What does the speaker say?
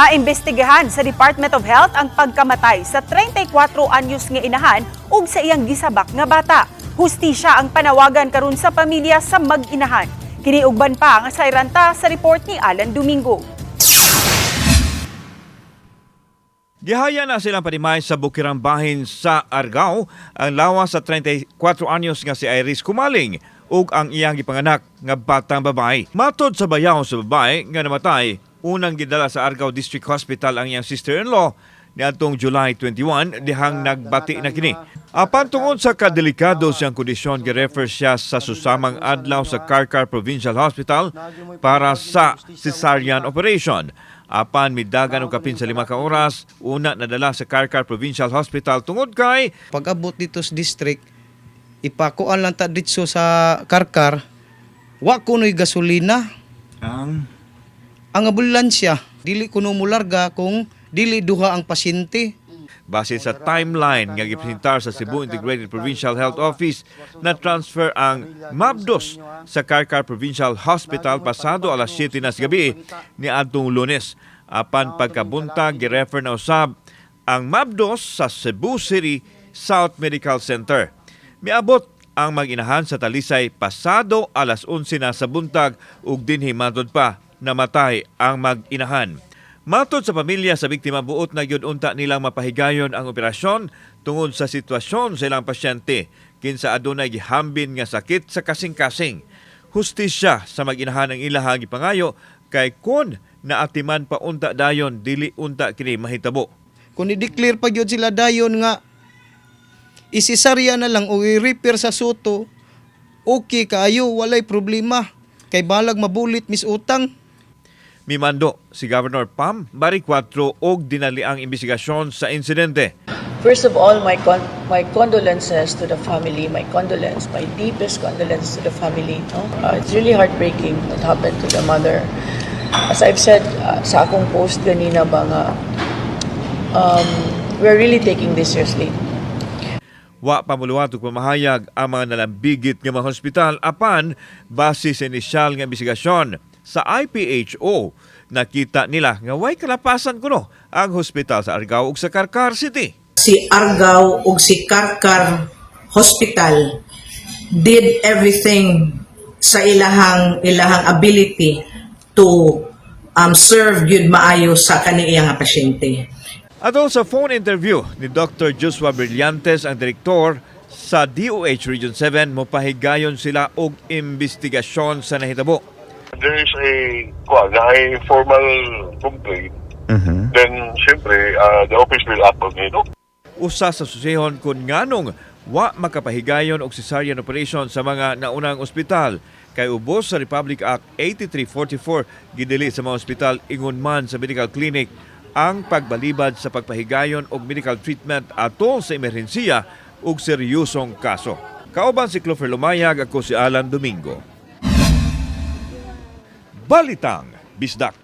Paimbestigahan sa Department of Health ang pagkamatay sa 34 anyos nga inahan ug sa iyang gisabak nga bata. Hustisya ang panawagan karon sa pamilya sa mag-inahan. Kiniugban pa ang sayranta sa report ni Alan Domingo. Gihaya na silang panimay sa bukirang bahin sa Argao ang lawas sa 34 anyos nga si Iris Kumaling ug ang iyang gipanganak nga batang babae. Matod sa bayaw sa babae nga namatay, unang gidala sa Argao District Hospital ang iyang sister-in-law niadtong July 21 dihang nagbati na kini. Apan tungod sa kadelikado siyang kondisyon, girefer siya sa susamang adlaw sa Karkar Provincial Hospital para sa cesarean operation. Apan midagan og kapin sa lima ka oras, una nadala sa Karkar Provincial Hospital tungod kay Pag abot dito sa district, ipakuan lang ta dito sa karkar, wa kuno'y gasolina. ang Ang ambulansya, dili kuno mularga kung dili duha ang pasyente. Base sa timeline nga gipresentar sa Cebu Integrated Provincial Health Office na transfer ang MABDOS sa Karkar Provincial Hospital pasado alas 7 na gabi ni adtong Lunes. Apan pagkabuntag girefer na usab ang MABDOS sa Cebu City South Medical Center. Miabot ang mag-inahan sa Talisay pasado alas 11 na sa buntag ug dinhi matod pa namatay ang mag-inahan. Matod sa pamilya sa biktima buot na gyud unta nilang mapahigayon ang operasyon tungod sa sitwasyon sa ilang pasyente kinsa adunay gihambin nga sakit sa kasing-kasing. Hustisya sa mag-inahan ang ilahang gipangayo kay kun naatiman pa unta dayon dili unta kini mahitabo. Kung i-declare pa gyud sila dayon nga isisarya na lang o i-repair sa suto, okay kaayo, walay problema. Kay balag mabulit mis utang. Mimando si Governor Pam Bari 4 og dinali ang investigasyon sa insidente. First of all, my con- my condolences to the family, my condolence, my deepest condolence to the family. No? Uh, it's really heartbreaking what happened to the mother. As I've said uh, sa akong post kanina ba nga, um, we're really taking this seriously. Wa pamuluwat ug pamahayag ang mga nalambigit nga mga hospital apan base sa inisyal nga investigasyon sa IPHO nakita nila nga way kalapasan kuno ang hospital sa Argao ug sa Karkar City. si Argao ug si Karkar Hospital did everything sa ilahang ilahang ability to um, serve gyud maayo sa kaniyang nga pasyente. Ato sa phone interview ni Dr. Joshua Brillantes ang direktor sa DOH Region 7 mopahigayon sila og investigasyon sa nahitabo. There is a well, a formal complaint, then syempre uh, the office will act on it. usa sa susihon kung nganong wa makapahigayon og cesarean operation sa mga naunang ospital kay ubos sa Republic Act 8344 gidili sa mga ospital ingon man sa medical clinic ang pagbalibad sa pagpahigayon og medical treatment atol sa emerhensiya ug seryosong kaso. Kauban si Clover Lumayag ako si Alan Domingo. Balitang Bisdak.